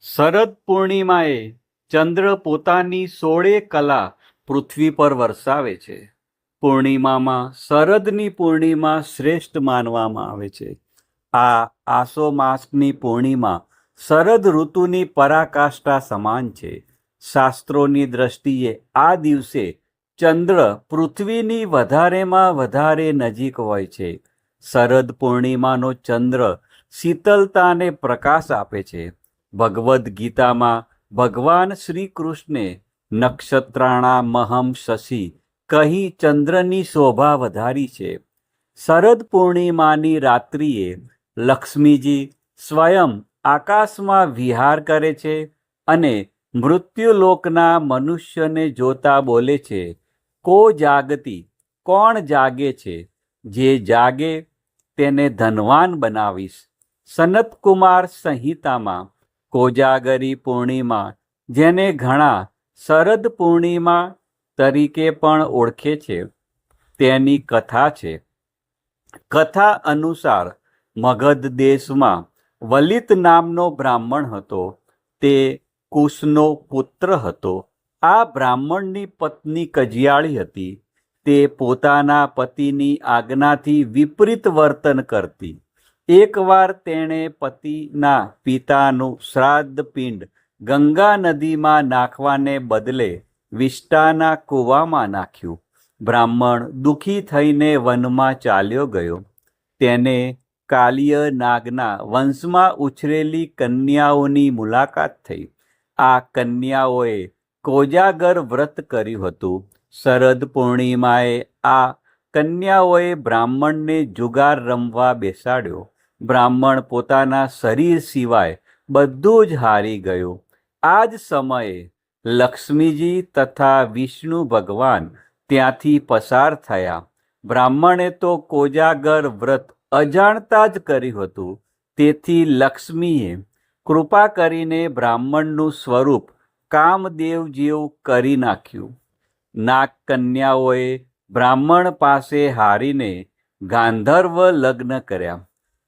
શરદ પૂર્ણિમાએ ચંદ્ર પોતાની સોળે કલા પૃથ્વી પર વરસાવે છે. પૂર્ણિમામાં શરદની પૂર્ણિમા શ્રેષ્ઠ માનવામાં આવે છે. આ આસો માસની પૂર્ણિમા શરદ ઋતુની પરાકાષ્ઠા સમાન છે. શાસ્ત્રોની દ્રષ્ટિએ આ દિવસે ચંદ્ર પૃથ્વીની વધારેમાં વધારે નજીક હોય છે. શરદ પૂર્ણિમાનો ચંદ્ર શીતલતાને પ્રકાશ આપે છે. ભગવદ્ ગીતામાં ભગવાન શ્રી કૃષ્ણે નક્ષત્રાણા મહમ શશી કહી ચંદ્રની શોભા વધારી છે. શરદ પૂર્ણિમાની રાત્રિએ લક્ષ્મીજી સ્વયં આકાશમાં વિહાર કરે છે અને મૃત્યુલોકના મનુષ્યને જોતા બોલે છે, કો જાગતી, કોણ જાગે છે? જે જાગે તેને ધનવાન બનાવીશ. સનતકુમાર સંહિતામાં કોજાગરી પૂર્ણિમા, જેને ઘણા શરદ પૂર્ણિમા તરીકે પણ ઓળખે છે. તેની કથા છે. કથા અનુસાર મગધ દેશમાં વલિત નામનો બ્રાહ્મણ હતો. તે કુશનો પુત્ર હતો. આ બ્રાહ્મણની પત્ની કજિયાળી હતી. તે પોતાના પતિની આજ્ઞાથી વિપરીત વર્તન કરતી. એકવાર તેણે પતિના પિતાનું શ્રાદ્ધ પિંડ ગંગા નદીમાં નાખવાને બદલે વિષ્ટાના કૂવામાં નાખ્યું. બ્રાહ્મણ દુઃખી થઈને વનમાં ચાલ્યો ગયો. તેને કાલિય નાગના વંશમાં ઉછરેલી કન્યાઓની મુલાકાત થઈ. આ કન્યાઓએ કોજાગર વ્રત કર્યું હતું. શરદ પૂર્ણિમાએ આ કન્યાઓએ બ્રાહ્મણને જુગાર રમવા બેસાડ્યો. બ્રાહ્મણ પોતાના શરીર સિવાય બધું જ હારી ગયો. આ જ સમયે લક્ષ્મીજી તથા વિષ્ણુ ભગવાન ત્યાંથી પસાર થયા. બ્રાહ્મણે તો કોજાગર વ્રત અજાણતા જ કર્યું હતું. તેથી લક્ષ્મીએ કૃપા કરીને બ્રાહ્મણનું સ્વરૂપ કામદેવ જેવું કરી નાખ્યું. નાગ કન્યાઓએ બ્રાહ્મણ પાસે હારીને ગાંધર્વ લગ્ન કર્યા.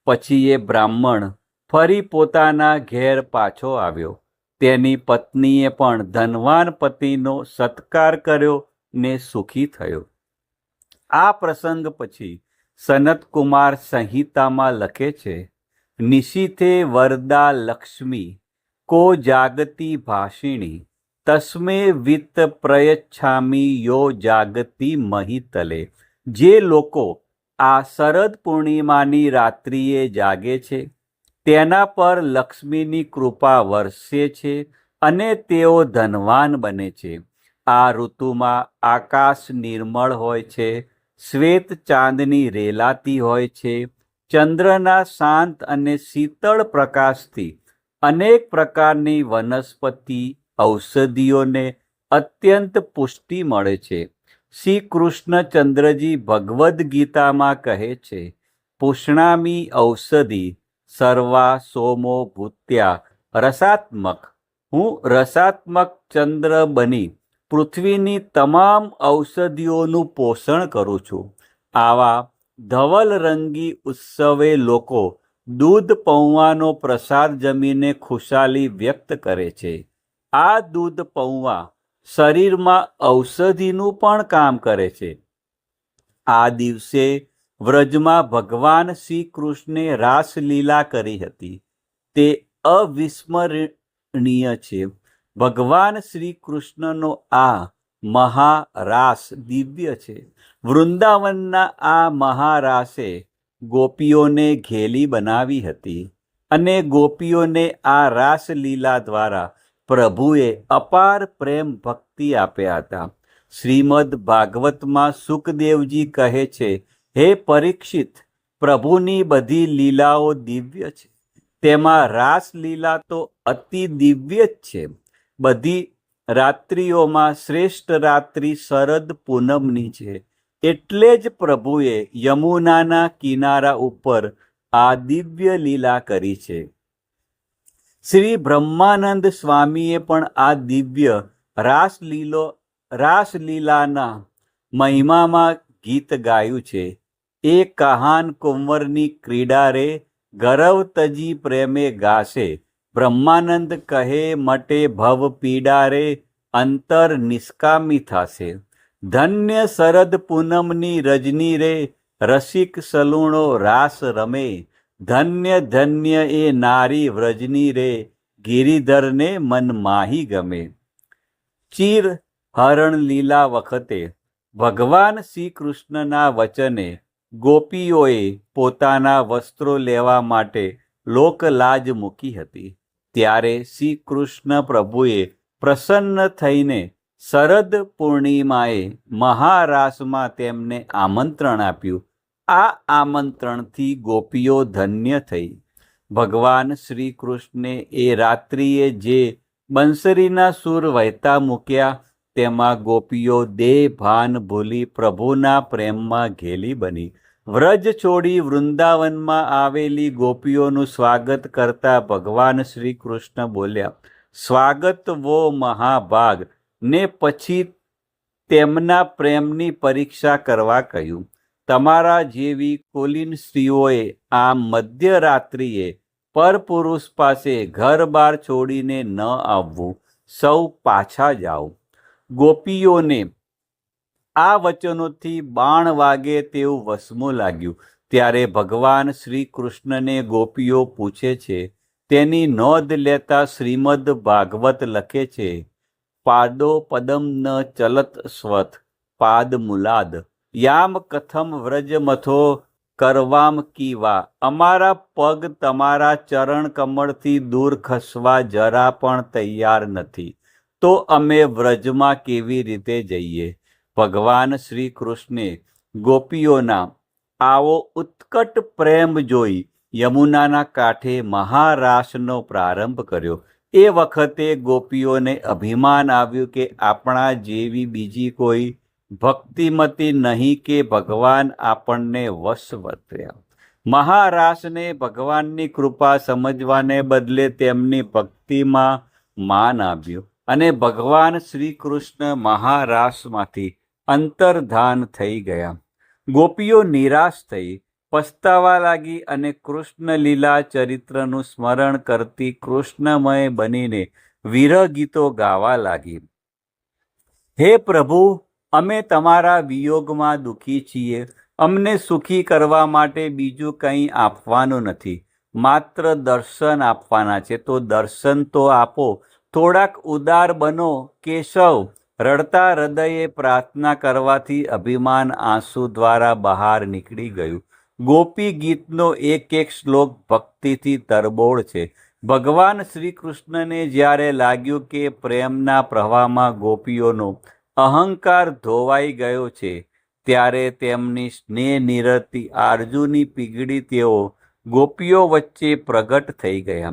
પછી એ બ્રાહ્મણ ફરી પોતાના ઘેર પાછો આવ્યો. તેની પત્નીએ પણ ધનવાન પતિનો સત્કાર કર્યો ને સુખી થયો. આ પ્રસંગ પછી સનતકુમાર સંહિતામાં લખે છે, નિશિથે વરદા લક્ષ્મી, કો જાગતી ભાષિણી, તસ્મે વિત્ત પ્રયચ્છામી યો જાગતી મહિતલે. જે લોકો આ શરદ પૂર્ણિમાની રાત્રિએ જાગે છે. તેના પર લક્ષ્મીની કૃપા વરસે છે અને તેઓ ધનવાન બને છે. આ ઋતુમાં આકાશ નિર્મળ હોય છે, શ્વેત ચાંદની રેલાતી હોય છે, ચંદ્રના શાંત અને શીતળ પ્રકાશથી અનેક પ્રકારની વનસ્પતિ ઔષધિઓને અત્યંત પુષ્ટિ મળે છે. શ્રી કૃષ્ણચંદ્રજી ભગવદ્ ગીતામાં કહે છે, પુષ્ણામી ઔષધિ સર્વા સોમો ભૂત્યા. રસાત્મક. હું રસાત્મક ચંદ્ર બની પૃથ્વીની તમામ ઔષધિઓનું પોષણ કરું છું. આવા ધવલરંગી ઉત્સવે લોકો દૂધ પૌવાનો પ્રસાદ જમીને ખુશાલી વ્યક્ત કરે છે. આ દૂધ પૌવા શરીરમાં ઔષધિનું પણ કામ કરે છે. આ દિવસે વ્રજમાં ભગવાન શ્રી કૃષ્ણે રાસલીલા કરી હતી. તે અવિસ્મરણીય છે. ભગવાન શ્રી કૃષ્ણનો આ મહારાસ દિવ્ય છે. વૃંદાવનના આ મહારાસે ગોપીઓને ઘેલી બનાવી હતી અને ગોપીઓને આ રાસલીલા દ્વારા પ્રભુએ અપાર પ્રેમ ભક્તિ આપ્યા હતા. શ્રીમદ ભાગવતમાં સુખદેવજી કહે છે, હે પરીક્ષિત, પ્રભુની બધી લીલાઓ દિવ્ય છે. તેમાં રાસલીલા તો અતિ દિવ્ય જ છે. બધી રાત્રિઓમાં શ્રેષ્ઠ રાત્રિ શરદ પૂનમની છે. એટલે જ પ્રભુએ યમુનાના કિનારા ઉપર આ દિવ્ય લીલા કરી છે. શ્રી બ્રહ્માનંદ સ્વામીએ પણ આ દિવ્ય રાસલીલો, રાસલીલાના મહિમામાં ગીત ગાયું છે. એ કહાન કુંવરની ક્રીડા રે ગરવ તજી પ્રેમે ગાશે. બ્રહ્માનંદ કહે, મટે ભવ પીડા રે, અંતર નિષ્કામી થશે. ધન્ય શરદ પૂનમની રજની રે, રસિક સલુણો રાસ રમે. ધન્ય ધન્ય એ નારી વ્રજની રે, ગિરિધરને મન માહી ગમે. ચીર હરણ લીલા વખતે, ભગવાન શ્રી કૃષ્ણના વચને, ગોપીઓએ પોતાના વસ્ત્રો લેવા માટે લોકલાજ મૂકી હતી. ત્યારે શ્રી કૃષ્ણ પ્રભુએ પ્રસન્ન થઈને શરદ પૂર્ણિમાએ મહારાસમાં તેમને આમંત્રણ આપ્યું. આ આમંત્રણથી ગોપીઓ ધન્ય થઈ. ભગવાન શ્રી કૃષ્ણે એ રાત્રિએ જે બંસરીના સૂર વહેતા મૂક્યા, તેમાં ગોપીઓ દેહ ભાન ભૂલી પ્રભુના પ્રેમમાં ઘેલી બની. વ્રજ છોડી વૃંદાવનમાં આવેલી ગોપીઓનું સ્વાગત કરતા ભગવાન શ્રી કૃષ્ણ બોલ્યા, સ્વાગત વો મહાભાગ. ને પછી તેમના પ્રેમની પરીક્ષા કરવા કહ્યું. તમારા જેવી કુલીન સ્ત્રીઓએ આ મધ્યરાત્રિએ પરપુરુષ પાસે ઘર બાર છોડીને ન આવવું, સૌ પાછા જાઓ. ગોપીઓને આ વચનોથી બાણ વાગે તેવું વસમું લાગ્યું. ત્યારે ભગવાન શ્રી કૃષ્ણને ગોપીઓ પૂછે છે, તેની નોંધ લેતા શ્રીમદ ભાગવત લખે છે, પાદો પદમ ન ચલત સ્વત, પાદ મુલાદ. યામ કથમ વ્રજમથો કરવામ કીવા. અમારા પગ તમારા ચરણ કમળથી દૂર ખસવા જરા પણ તૈયાર નથી. તો અમે વ્રજમાં કેવી રીતે જઈએ? ભગવાન શ્રી કૃષ્ણે ગોપીઓના આવો ઉત્કટ પ્રેમ જોઈ યમુનાના કાંઠે મહારાસનો પ્રારંભ કર્યો. એ વખતે ગોપીઓને અભિમાન આવ્યું કે આપણા જેવી બીજી કોઈ ભક્તિમતી નહીં કે ભગવાન આપણને વશ વશવર્ત્યા મહારાસને ભગવાનની કૃપા સમજવાને બદલે તેમની ભક્તિમાં માન આપ્યું અને ભગવાન શ્રી કૃષ્ણ મહારાસમાંથી અંતર્ધાન થઈ ગયા. ગોપીઓ નિરાશ થઈ, પસ્તાવા લાગી અને કૃષ્ણ લીલા ચરિત્રનું સ્મરણ કરતી કૃષ્ણમય બનીને વિરહ ગીતો ગાવા લાગી. હે પ્રભુ અમે તમારા વિયોગમાં દુઃખી છીએ. અમને સુખી કરવા માટે બીજું કંઈ આપવાનું નથી. માત્ર દર્શન આપવાના છે. તો દર્શન તો આપો. થોડાક ઉદાર બનો, કેશવ. રડતા હૃદયે પ્રાર્થના કરવાથી અભિમાન આંસુ દ્વારા બહાર નીકળી ગયું. ગોપી ગીતનો એક એક શ્લોક ભક્તિથી તરબોળ છે. ભગવાન શ્રી કૃષ્ણને જ્યારે લાગ્યું કે પ્રેમના પ્રવાહમાં ગોપીઓનો અહંકાર ધોવાઈ ગયો છે. ત્યારે તેમની સ્નેહ નિરતી આરજુની પીગળી તેઓ ગોપીઓ વચ્ચે પ્રગટ થઈ ગયા.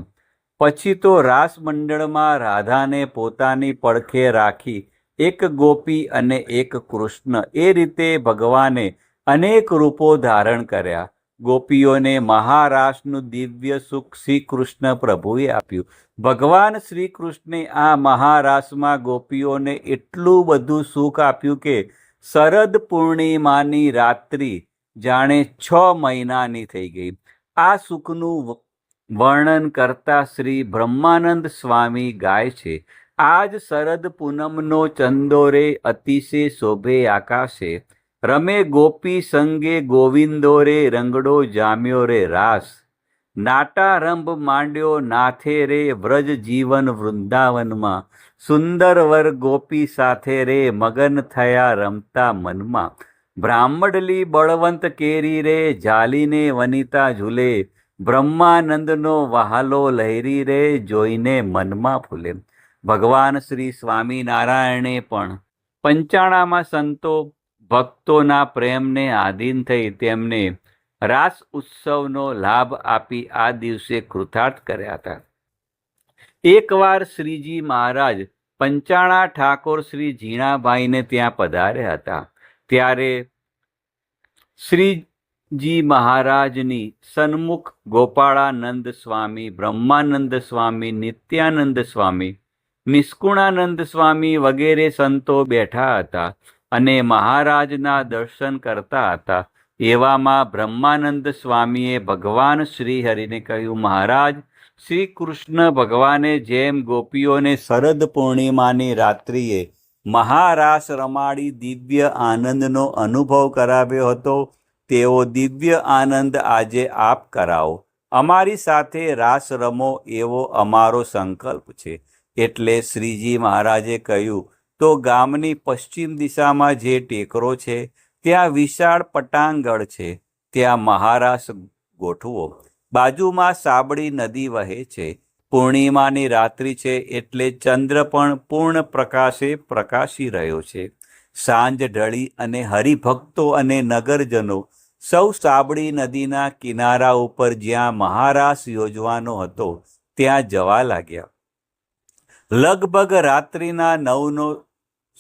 પછી તો રાસમંડળમાં રાધાને પોતાની પડખે રાખી એક ગોપી અને એક કૃષ્ણ એ રીતે ભગવાને અનેક રૂપો ધારણ કર્યા. ગોપીઓને મહારાસનું દિવ્ય સુખ શ્રી કૃષ્ણ પ્રભુએ આપ્યું. ભગવાન શ્રી કૃષ્ણે આ મહારાસમાં ગોપીઓને એટલું બધું સુખ આપ્યું કે શરદ પૂર્ણિમાની રાત્રિ જાણે છ મહિનાની થઈ ગઈ. આ સુખનું વર્ણન કરતા શ્રી બ્રહ્માનંદ સ્વામી ગાય છે. આજ શરદ પૂનમનો ચંદોરે અતિશય શોભે આકાશે. રમે ગોપી સંગે ગોવિંદો રે રંગડો જામ્યો રે રાસ. નાટારંભ માંડ્યો નાથે રે વ્રજ જીવન વૃંદાવનમાં. સુંદર વર ગોપી સાથે રે મગન થયા રમતા મનમાં. બ્રાહ્મડલી બળવંત કેરી રે, જાલીને વનિતા ઝૂલે. બ્રહ્માનંદનો વહાલો લહેરી રે, જોઈને મનમાં ફૂલે. ભગવાન શ્રી સ્વામિનારાયણે પણ. પંચાણામાં સંતો ભક્તોના પ્રેમને આધીન થઈ તેમને રાસ ઉત્સવનો લાભ આપી આ દિવસે કૃતાર્થ કર્યા હતા. એકવાર શ્રીજી મહારાજ પંચાણા ઠાકોર શ્રી ઝીણાભાઈને ત્યાં પધાર્યા હતા. ત્યારે શ્રીજી મહારાજની સન્મુખ ગોપાળાનંદ સ્વામી, બ્રહ્માનંદ સ્વામી, નિત્યાનંદ સ્વામી, નિષ્કુણાનંદ સ્વામી વગેરે સંતો બેઠા હતા. અને મહારાજના દર્શન કરતા હતા. એવામાં બ્રહ્માનંદ સ્વામીએ ભગવાન શ્રી હરિને કહ્યું, મહારાજ શ્રી કૃષ્ણ ભગવાને જેમ ગોપીઓને શરદ પૂર્ણિમાની રાત્રિએ મહારાસ રમાડી દિવ્ય આનંદનો અનુભવ કરાવ્યો હતો તેવો દિવ્ય આનંદ આજે આપ કરાવો. અમારી સાથે રાસ રમો એવો અમારો સંકલ્પ છે. એટલે શ્રીજી મહારાજે કહ્યું તો ગામની પશ્ચિમ દિશામાં જે ટેકરો છે, ત્યાં વિશાળ પટાંગણ છે. ત્યાં મહારાસ ગોઠવો. બાજુમાં સાબડી નદી વહે છે. પૂર્ણિમાની રાત્રિ છે એટલે ચંદ્ર પણ પૂર્ણ પ્રકાશે પ્રકાશી રહ્યો છે. સાંજ ઢળી અને હરિભક્તો અને નગરજનો સૌ સાબડી નદીના કિનારા ઉપર જ્યાં મહારાસ યોજવાનો હતો, ત્યાં જવા લાગ્યા. લગભગ રાત્રિના નવનો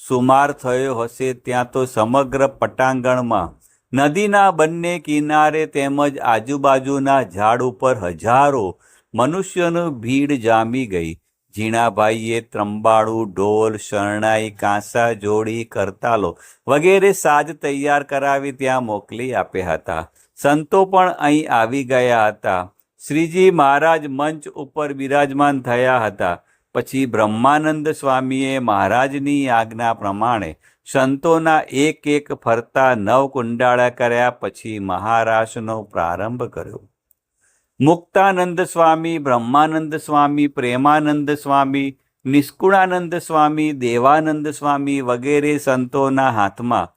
સુમાર થયો હશે ત્યાં તો સમગ્ર પટાંગણમાં, નદીના બંને કિનારે તેમજ આજુબાજુના ઝાડ ઉપર હજારો મનુષ્યોની ભીડ જામી ગઈ. ઝીણાભાઈએ ત્રંબાળું, ઢોલ, શરણાઈ, કાંસા, જોડી, કરતાલો વગેરે સાજ તૈયાર કરાવી ત્યાં મોકલી આપ્યા હતા. સંતો પણ અહીં આવી ગયા હતા. શ્રીજી મહારાજ મંચ ઉપર બિરાજમાન થયા હતા. પછી બ્રહ્માનંદ સ્વામીએ મહારાજની આજ્ઞા પ્રમાણે સંતોના એક એક ફરતા નવ કુંડાળા કર્યા પછી મહારાસનો પ્રારંભ કર્યો. મુક્તાનંદ સ્વામી, બ્રહ્માનંદ સ્વામી, પ્રેમાનંદ સ્વામી, નિષ્કુળાનંદ સ્વામી, દેવાનંદ સ્વામી વગેરે સંતોના હાથમાં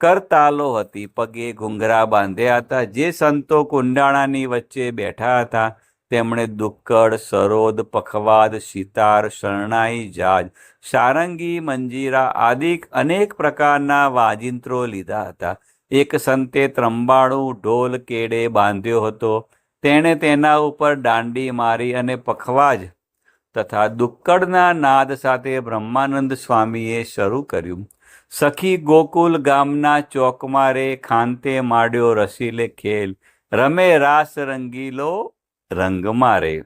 કરતાલો હતી. પગે ઘૂંઘરા બાંધ્યા હતા. જે સંતો કુંડાળાની વચ્ચે બેઠા હતા તેમણે દુક્કડ, સરોદ, પખવાદ, સિતાર, શરણાઈ, જાજ, સારંગી, મંજીરા આદિ અનેક પ્રકારના વાજિંત્રો લીધા હતા. એક સંતે ત્રંબાણું ઢોલ કેડે બાંધ્યો હતો. તેણે તેના ઉપર દાંડી મારી અને પખવાજ તથા દુક્કડના નાદ સાથે બ્રહ્માનંદ સ્વામીએ શરૂ કર્યું. સખી ગોકુલ ગામના ચોકમાં રે ખાંતે માડ્યો રસીલે ખેલ. રમે રાસ રંગીલો રંગ મારે